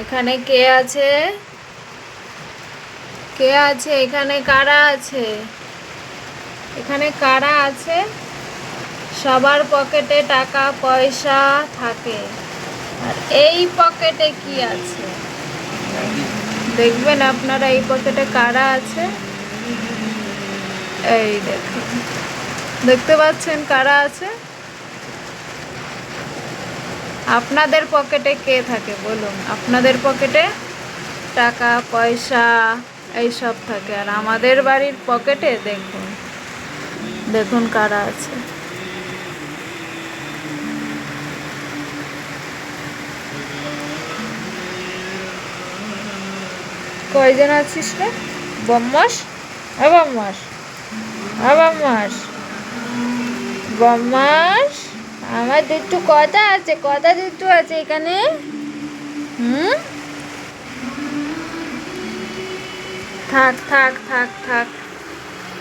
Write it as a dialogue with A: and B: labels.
A: এখানে কে আছে? কে আছে? এখানে কারা আছে? এখানে কারা আছে? সবার পকেটে টাকা, পয়সা থাকে। আর এই পকেটে কি আছে? দেখবেন আপনারা এই পকেটে কারা আছে? এই দেখুন। দেখতে পাচ্ছেন কারা আছে? আপনাদের পকেটে কে থাকে, বলুন? আপনাদের পকেটে টাকা, পয়সা, এইসব থাকে। আর আমাদের বাড়ির পকেটে দেখুন দেখুন কারা আছে। কয়জন আছিস রে? বম্মাস? এ বম্মাস এ বম্মাস বম্মাস? আমার দুটো কথা আছে? কথা দুটো আছে এখানে? হুম? থাক থাক থাক থাক।